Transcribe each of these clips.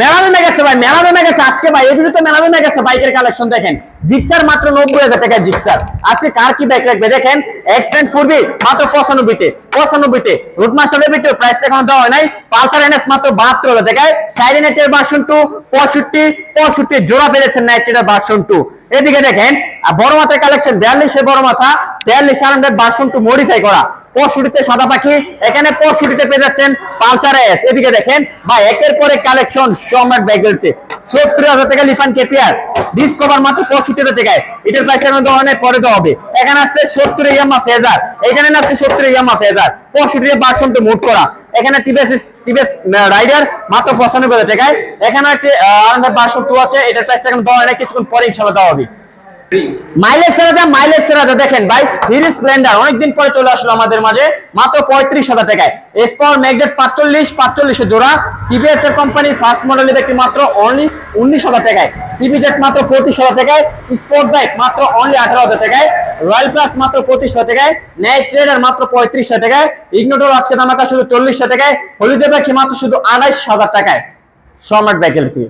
মেলা জমে গেছে ভাই মেলা জমে গেছে আজকে ভাই তো মেলা জমে গেছে বাইকের কালেকশন দেখেন। জিক্সার মাত্র নব্বই হাজার টাকা জিক্সার আজকে কার কি রাখবে দেখেন? মাত্র পঁচানব্বইতে পঁচানব্বইতে। রুটমাস্টার ভিতরে প্রাইস এখন দেওয়া হয় নাই। পালসার এনএস মাত্র বাহাত্তর হাজার টাকায়। সাইডে নেটের ভার্সন টু পঁয়ষট্টি পঁয়ষট্টি জোড়া পেরেছেন নাইটের ভার্সন টু এদিকে দেখেন বড় মাথার কালেকশন বিয়াল্লিশে বড় মাথা বিয়াল্লিশ মডিফাই করা। সাদা পাখি, এখানে পেয়ে যাচ্ছেন এস এদিকে দেখেন একের পরে কালেকশন সম্রাট ব্যাগেলতে সত্তর হাজার টাকা লিফান কেপিয়ার ডিসকভার মাত্র এটার এখন ধরনের পরে দেওয়া হবে। এখানে আছে সত্তর ইয়ামা ফেজার। এখানে না আছে সত্তর ইয়ামা ফেজার। পঁয়ষট্টি ভার্সন টু মুভ করা। এখানে টিভিএস টিভিএস রাইডার মাত্র পঁচানব্বই হাজার টাকায়। এখানে একটি ভার্সন টু আছে। এটার প্রাইস এখন দেওয়া কিছুক্ষণ পরে ইনশাল্লাহ দেওয়া হবে। মাইলেজ মাইলেজ অনেকদিন পরে মাত্র পঁয়ত্রিশ হাজার কোম্পানি ফার্স্ট অনলি উনিশ হাজার মাত্র হাজার মাত্র অনলি আঠারো হাজার রয়্যাল প্লাস মাত্র মাত্র পঁয়ত্রিশ শুধু চল্লিশ টাকায়। হলিডে পাখি মাত্র শুধু আড়াইশ হাজার টাকায়। সম্রাট ব্যাকেল থেকে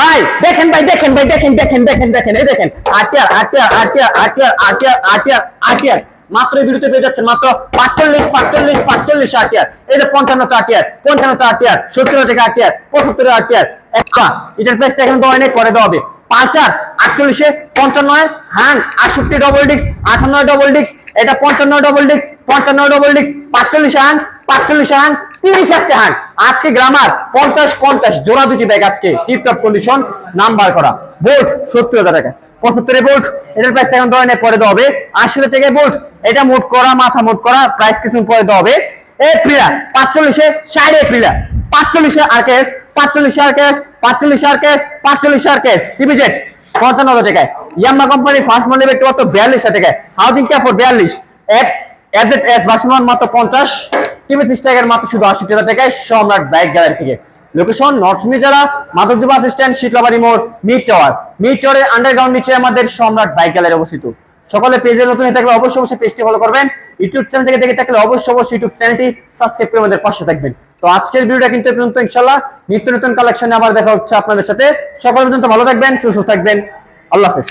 ভাই, দেখেন ভাই দেখেন ভাই, দেখেন দেখেন দেখেন দেখেন, এই দেখেন। আটিয়ার আটিয়ার আটিয়ার আটিয়ার আটিয়ার আটিয়ার আটিয়ার। মাত্র ভিডিওতে পেয়ে যাচ্ছেন মাত্র পাঁচচল্লিশ পাঁচচল্লিশ পাঁচচল্লিশ আটিয়ার। এই যে পঞ্চান্নটা আটিয়ার পঞ্চান্নটা আটিয়ার সত্তর টাকা আটিয়ার পঁচাত্তর আটিয়ার। একটা, এটার প্রাইসটা এখন দেওয়া নেই পরে দেওয়া হবে। পাঁচার, আটচল্লিশে পঞ্চান্ন হান, আটষট্টি ডবল ডিস্ক আটান্ন ডবল ডিস্ক এটা পঞ্চান্ন ডবল ডিস্ক পঞ্চান্ন ডবল ডিস্ক পাঁচচল্লিশ হান পাঁচচল্লিশ হান তিরিশ আজকে হান আজকে গ্রামার পঞ্চাশ পঞ্চাশ, জোড়া দুটি ব্যাগ আজকে টিপটপ কন্ডিশন নাম্বার করা। বোল্ট সত্তর হাজার টাকা। পঁচাত্তরে বোল্ট এটার প্রাইস এখন দেওয়া পরে দেওয়া হবে। আশি থেকে বোল্ট এটা মোট করা, মাথা মোট করা প্রাইস কিছু পরে দেওয়া হবে। এপ্রিলা পাঁচচল্লিশে, ষাট এপ্রিলা পাঁচচল্লিশে আরকেএস পাঁচচল্লিশে আরকেএস পাঁচচল্লিশে আরকেএস পাঁচচল্লিশে আরকেএস সিবিজেট পঞ্চান্ন হাজার টাকায়। ইয়াম্মা কোম্পানি ফার্স্ট মডেল একটু মাত্র বিয়াল্লিশ হাজার টাকায়। হাউজিং ক্যাফোর বিয়াল্লিশ? এফ এস বাসমান মাত্র পঞ্চাশ। টিভি মাত্র শুধু আশি হাজার টাকায় সম্রাট গ্যালারি থেকে। লোকেশন যারা মাধবদী বাস স্ট্যান্ড শীতলাবাড়ি মোড় মিড টাওয়ার মিড টাওয়ারের আন্ডারগ্রাউন্ড নিচে আমাদের সম্রাট বাইক গ্যালারি অবস্থিত। সকলে পেজে নতুন থাকলে অবশ্যই অবশ্যই পেজটি ফলো করবেন। ইউটিউব চ্যানেল থেকে দেখে থাকলে অবশ্যই অবশ্যই ইউটিউব চ্যানেলটি সাবস্ক্রাইব করে আমাদের পাশে থাকবেন। তো আজকের ভিডিওটা কিন্তু পর্যন্ত ইনশাল্লাহ নিত্য নতুন কালেকশনে আবার দেখা হচ্ছে আপনাদের সাথে। সকল পর্যন্ত ভালো থাকবেন, সুস্থ থাকবেন। আল্লাহ হাফেজ।